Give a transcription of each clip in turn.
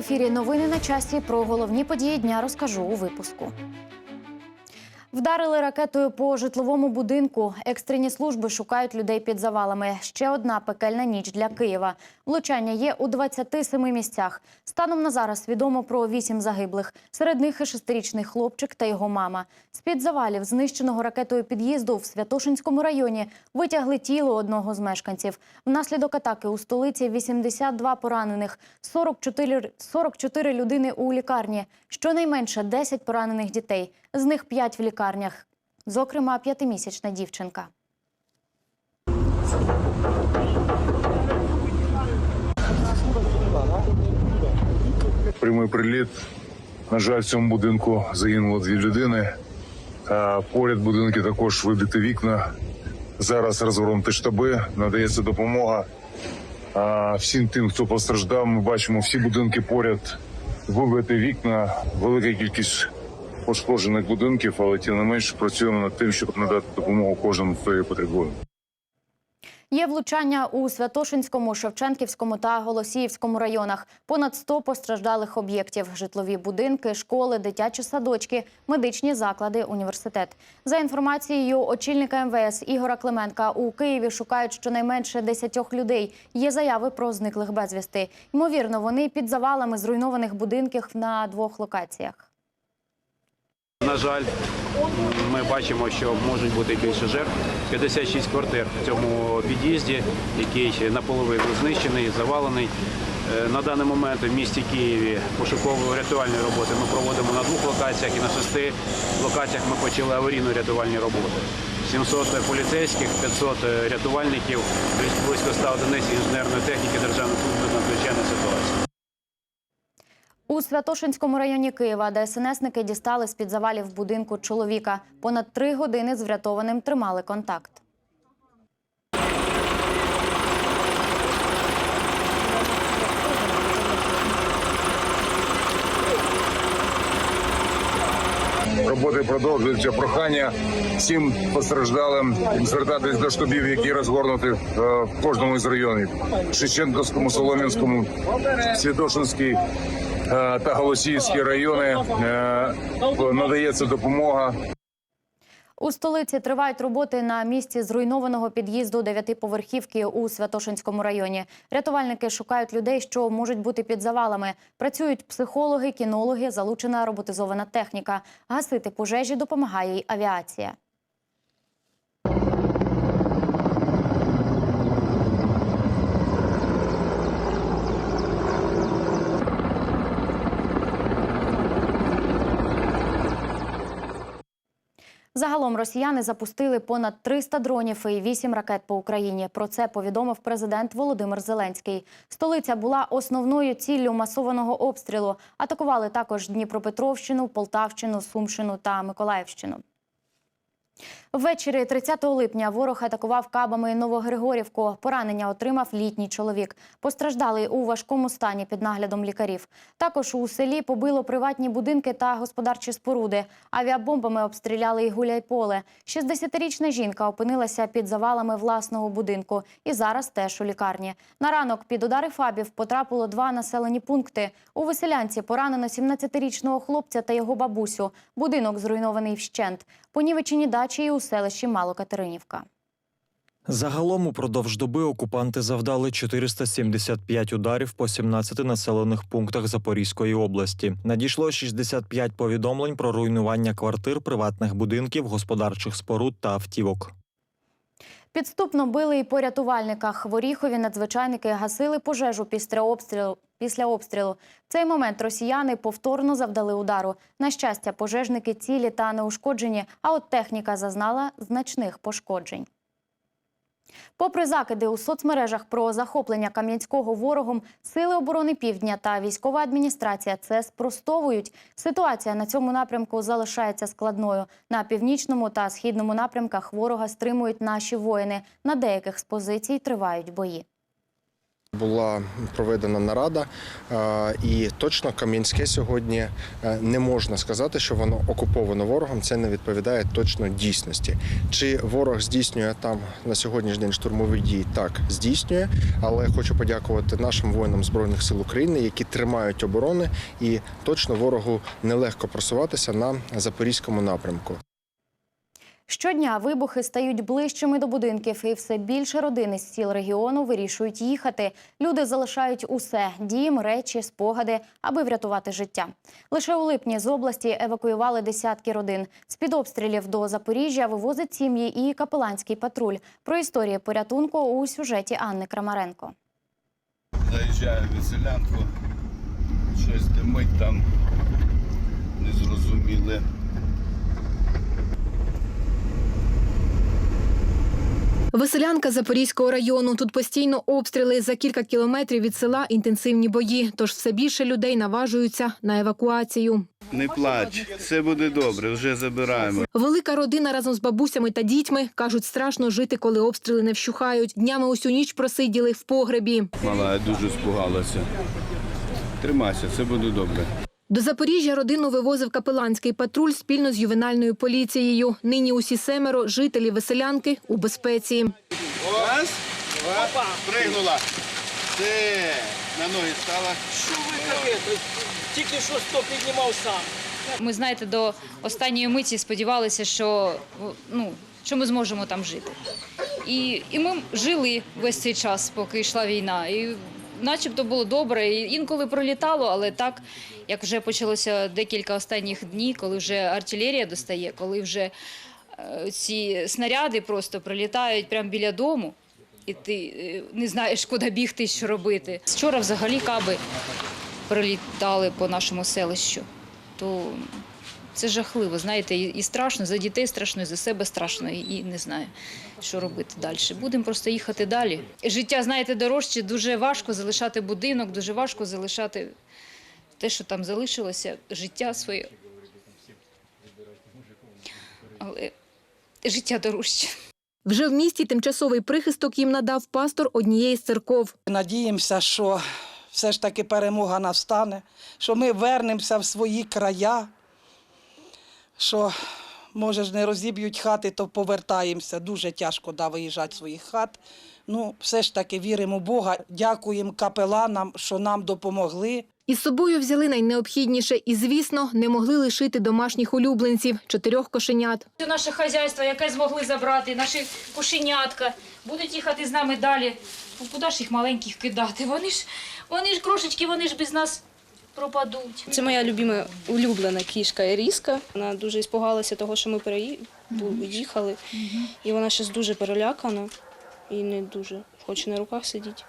Ефірі. Новини на часі. Про головні події дня розкажу у випуску. Вдарили ракетою по житловому будинку. Екстрені служби шукають людей під завалами. Ще одна пекельна ніч для Києва. Влучання є у 27 місцях. Станом на зараз відомо про 8 загиблих. Серед них і шестирічний хлопчик та його мама. З-під завалів знищеного ракетою під'їзду в Святошинському районі витягли тіло одного з мешканців. Внаслідок атаки у столиці 82 поранених, 44, 44 людини у лікарні. Щонайменше 10 поранених дітей. З них 5 в лікарнях. Зокрема, п'ятимісячна дівчинка. прямий приліт. На жаль, в цьому будинку загинуло дві людини. А поряд будинки також вибиті вікна. Зараз розгорнуті штаби, надається допомога. Всім тим, хто постраждав, ми бачимо всі будинки поряд, вибиті вікна, велика кількість пошкоджених будинків, але тим не менш працюємо над тим, щоб надати допомогу кожному, хто її потребує. Є влучання у Святошинському, Шевченківському та Голосіївському районах. Понад 100 постраждалих об'єктів: житлові будинки, школи, дитячі садочки, медичні заклади, університет. За інформацією очільника МВС Ігора Клименка, у Києві шукають щонайменше 10 людей. Є заяви про зниклих безвісти. Ймовірно, вони під завалами зруйнованих будинків на двох локаціях. На жаль, ми бачимо, що можуть бути більше жертв. 56 квартир в цьому під'їзді, який наполовину знищений, завалений. Е, На даний момент в місті Києві пошуково-рятувальні роботи ми проводимо на двох локаціях і на шести локаціях ми почали аварійно-рятувальні роботи. 700 поліцейських, 500 рятувальників, близько 100 одиниць інженерної техніки Державної служби надзвичайної ситуації. У Святошинському районі Києва ДСНСники дістали з-під завалів будинку чоловіка. Понад три години з врятованим тримали контакт. Роботи продовжуються. Прохання всім постраждалим звертатись до штабів, які розгорнуті е, в кожному із районів: Шевченківському, Солом'янському, Святошинський е, та Голосіївський райони. Е, Надається допомога. У столиці тривають роботи на місці зруйнованого під'їзду дев'ятиповерхівки у Святошинському районі. Рятувальники шукають людей, що можуть бути під завалами. Працюють психологи, кінологи, залучена роботизована техніка. Гасити пожежі допомагає й авіація. Загалом росіяни запустили понад 300 дронів і 8 ракет по Україні. Про це повідомив президент Володимир Зеленський. Столиця була основною ціллю масованого обстрілу. Атакували також Дніпропетровщину, Полтавщину, Сумщину та Миколаївщину. Ввечері 30 липня ворог атакував кабами Новогригорівку. Поранення отримав літній чоловік. Постраждали у важкому стані під наглядом лікарів. Також у селі побило приватні будинки та господарчі споруди. Авіабомбами обстріляли і гуляйполе. 60-річна жінка опинилася під завалами власного будинку і зараз теж у лікарні. На ранок під удари фабів потрапило два населені пункти. У Веселянці поранено 17-річного хлопця та його бабусю. Будинок зруйнований вщент. Понівечені дачі і у селищі Малокатеринівка. Загалом упродовж доби окупанти завдали 475 ударів по 17 населених пунктах Запорізької області. Надійшло 65 повідомлень про руйнування квартир, приватних будинків, господарчих споруд та автівок. Підступно били і по рятувальниках. В Оріхові надзвичайники гасили пожежу після обстрілу. Після обстрілу в цей момент росіяни повторно завдали удару. На щастя, пожежники цілі та неушкоджені, а от техніка зазнала значних пошкоджень. Попри закиди у соцмережах про захоплення Кам'янського ворогом, Сили оборони Півдня та військова адміністрація це спростовують. Ситуація на цьому напрямку залишається складною. На північному та східному напрямках ворога стримують наші воїни. На деяких з позицій тривають бої. Була проведена нарада, е, і точно Кам'янське сьогодні е, не можна сказати, що воно окуповано ворогом. Це не відповідає точно дійсності. Чи ворог здійснює там на сьогоднішній день штурмові дії? Так, здійснює. Але хочу подякувати нашим воїнам збройних сил України, які тримають оборони, і точно ворогу нелегко просуватися на запорізькому напрямку. Щодня вибухи стають ближчими до будинків, і все більше родин із сіл регіону вирішують їхати. Люди залишають усе дім, речі, спогади, аби врятувати життя. Лише у липні з області евакуювали десятки родин. З під обстрілів до Запоріжжя вивозить сім'ї і капеланський патруль. Про історії порятунку у сюжеті Анни Крамаренко. Заїжджаю в веселянку, щось димить там, незрозуміле. Веселянка Запорізького району. Тут постійно обстріли за кілька кілометрів від села інтенсивні бої. Тож все більше людей наважуються на евакуацію. Не плач, все буде добре, вже забираємо. Велика родина разом з бабусями та дітьми кажуть, страшно жити, коли обстріли не вщухають. Днями усю ніч просиділи в погребі. Мала, я дуже спугалася. Тримайся, все буде добре. До Запоріжжя родину вивозив капеланський патруль спільно з ювенальною поліцією. Нині усі семеро жителі веселянки у безпеці. Раз, два, пригнула. Все, на ноги стала. Що ви кажете? Тільки що сто піднімав сам. Ми, знаєте, до останньої миті сподівалися, що, ну, що ми зможемо там жити. І, і ми жили весь цей час, поки йшла війна. І начебто було добре. І інколи пролітало, але так, як вже почалося декілька останніх днів, коли вже артилерія достає, коли вже е, ці снаряди просто прилітають прямо біля дому, і ти е, не знаєш, куди бігти, що робити. Вчора взагалі каби прилітали по нашому селищу то це жахливо, знаєте, і, страшно, за дітей страшно, і за себе страшно, і не знаю, що робити далі. Будемо просто їхати далі. Життя, знаєте, дорожче, дуже важко залишати будинок, дуже важко залишати те, що там залишилося, життя своє. Але життя дорожче. Вже в місті тимчасовий прихисток їм надав пастор однієї з церков. Надіємося, що все ж таки перемога настане, що ми вернемося в свої края, що, може ж, не розіб'ють хати, то повертаємося. Дуже тяжко да, виїжджати з своїх хат. Ну, все ж таки віримо в Бога, дякуємо капеланам, що нам допомогли. Із собою взяли найнеобхідніше і, звісно, не могли лишити домашніх улюбленців чотирьох кошенят. Це наше хазяйство, яке змогли забрати, наші кошенятка, будуть їхати з нами далі. Ну, куди ж їх маленьких кидати? Вони ж, вони ж крошечки, вони ж без нас пропадуть. Це моя любима улюблена кішка Еріска. Вона дуже іспугалася того, що ми переїхали. І вона зараз дуже перелякана і не дуже хоче на руках сидіти.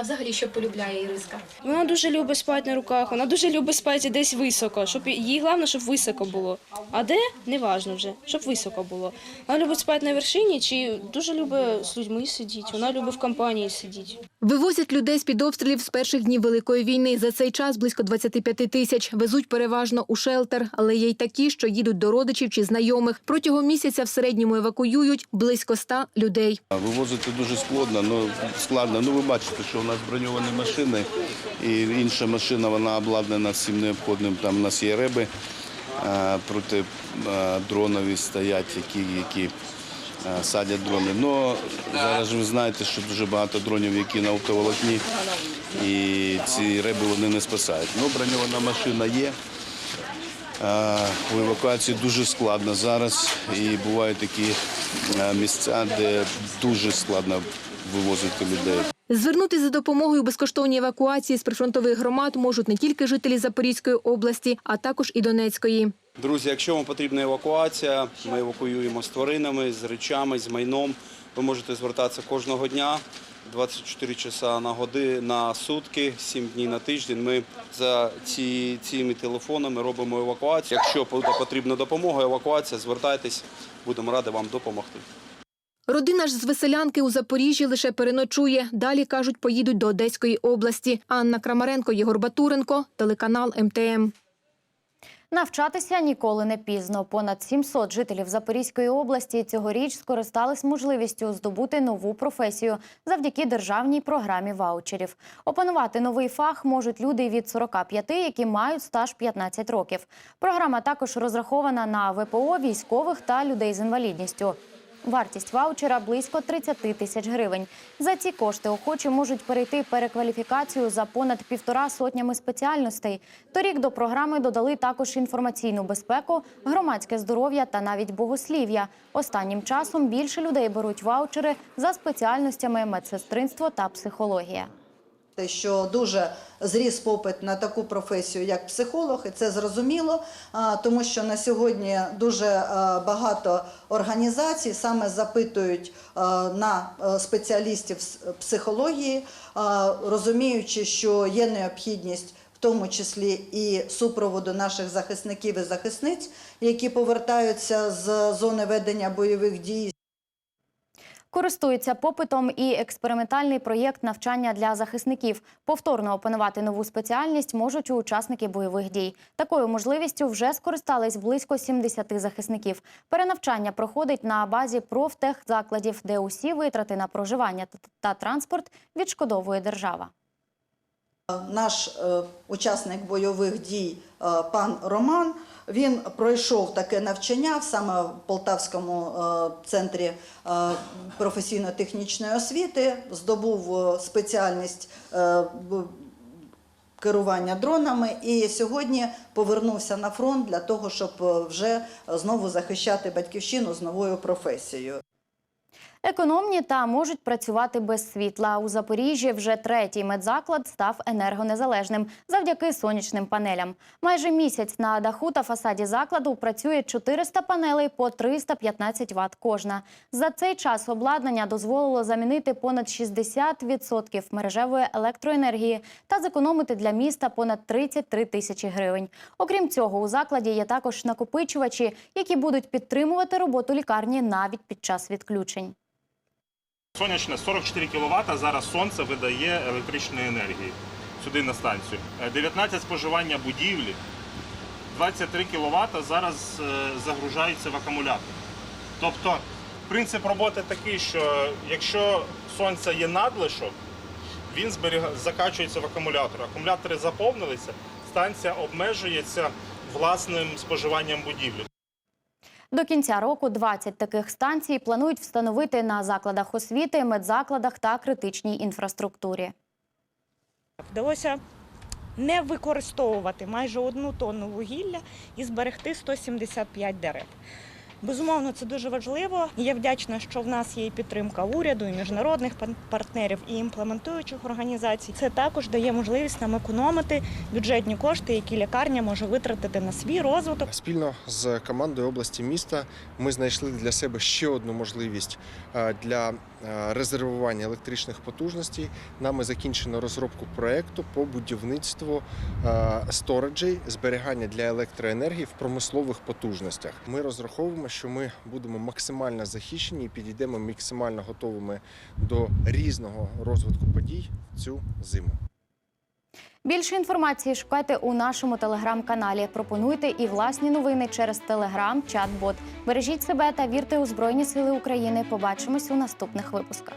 А взагалі, що полюбляє Іриска? Вона дуже любить спати на руках, вона дуже любить спати десь високо. Щоб їй головне, щоб високо було. А де неважно вже, щоб високо було. Вона любить спати на вершині чи дуже любить з людьми сидіти. Вона любить в компанії сидіти. Вивозять людей з-під обстрілів з перших днів Великої війни. За цей час близько 25 тисяч. Везуть переважно у шелтер, але є й такі, що їдуть до родичів чи знайомих. Протягом місяця в середньому евакуюють близько 100 людей. Вивозити дуже складно, ну, складно. Ну, ви бачите, що у нас броньовані машини, і інша машина вона обладнана всім необхідним. Там у нас є реби е, проти дронові стоять, які, які садять дрони. Ну, зараз ви знаєте, що дуже багато дронів, які на оптоволокні, і ці реби вони не спасають. Ну, броньована машина є. Е, У евакуації дуже складно зараз і бувають такі е, місця, де дуже складно вивозити людей. Звернутися за допомогою безкоштовній евакуації з прифронтових громад можуть не тільки жителі Запорізької області, а також і Донецької. Друзі, якщо вам потрібна евакуація, ми евакуюємо з тваринами, з речами, з майном. Ви можете звертатися кожного дня, 24 часа на годи на сутки, 7 днів на тиждень. Ми за ці, цими телефонами робимо евакуацію. Якщо потрібна допомога, евакуація, звертайтесь, будемо раді вам допомогти. Родина ж з веселянки у Запоріжжі лише переночує. Далі, кажуть, поїдуть до Одеської області. Анна Крамаренко, Єгор Батуренко, телеканал МТМ. Навчатися ніколи не пізно. Понад 700 жителів Запорізької області цьогоріч скористались можливістю здобути нову професію завдяки державній програмі ваучерів. Опанувати новий фах можуть люди від 45, які мають стаж 15 років. Програма також розрахована на ВПО, військових та людей з інвалідністю. Вартість ваучера близько 30 тисяч гривень. За ці кошти охочі можуть перейти перекваліфікацію за понад півтора сотнями спеціальностей. Торік до програми додали також інформаційну безпеку, громадське здоров'я та навіть богослів'я. Останнім часом більше людей беруть ваучери за спеціальностями медсестринство та психологія. Що дуже зріс попит на таку професію, як психолог, і це зрозуміло, тому що на сьогодні дуже е, багато організацій саме запитують е, на е, спеціалістів з психології, розуміючи, що є необхідність. В тому числі і супроводу наших захисників і захисниць, які повертаються з зони ведення бойових дій. Користується попитом і експериментальний проєкт навчання для захисників. Повторно опанувати нову спеціальність можуть учасники бойових дій. Такою можливістю вже скористались близько 70 захисників. Перенавчання проходить на базі профтехзакладів, де усі витрати на проживання та транспорт відшкодовує держава. Наш е, учасник бойових дій е, пан Роман. Він пройшов таке навчання саме в Полтавському е, центрі професійно-технічної освіти, здобув спеціальність керування дронами і сьогодні повернувся на фронт для того, щоб вже знову захищати батьківщину з новою професією. Економні та можуть працювати без світла. У Запоріжжі вже третій медзаклад став енергонезалежним завдяки сонячним панелям. Майже місяць на даху та фасаді закладу працює 400 панелей по 315 Вт кожна. За цей час обладнання дозволило замінити понад 60% мережевої електроенергії та зекономити для міста понад 33 тисячі гривень. Окрім цього, у закладі є також накопичувачі, які будуть підтримувати роботу лікарні навіть під час відключень. Сонячне 44 кВт зараз сонце видає електричної енергії сюди на станцію. Е, 19 споживання будівлі, 23 кВт зараз е, загружаються в акумулятор. Тобто принцип роботи такий, що якщо сонця є надлишок, він закачується в акумулятор. Акумулятори заповнилися, станція обмежується власним споживанням будівлі. До кінця року 20 таких станцій планують встановити на закладах освіти, медзакладах та критичній інфраструктурі. Вдалося не використовувати майже одну тонну вугілля і зберегти 175 дерев. Безумовно, це дуже важливо. Я вдячна, що в нас є підтримка уряду, і міжнародних партнерів, і імплементуючих організацій. Це також дає можливість нам економити бюджетні кошти, які лікарня може витратити на свій розвиток. Спільно з командою області міста ми знайшли для себе ще одну можливість е, для резервування електричних потужностей. Нами закінчено розробку проекту по будівництву стореджей сториджей зберігання для електроенергії в промислових потужностях. Ми розраховуємо, що ми будемо максимально захищені і підійдемо максимально готовими до різного розвитку подій цю зиму. Більше інформації шукайте у нашому телеграм-каналі. Пропонуйте і власні новини через телеграм, чат-бот. Бережіть себе та вірте у Збройні Сили України. Побачимось у наступних випусках.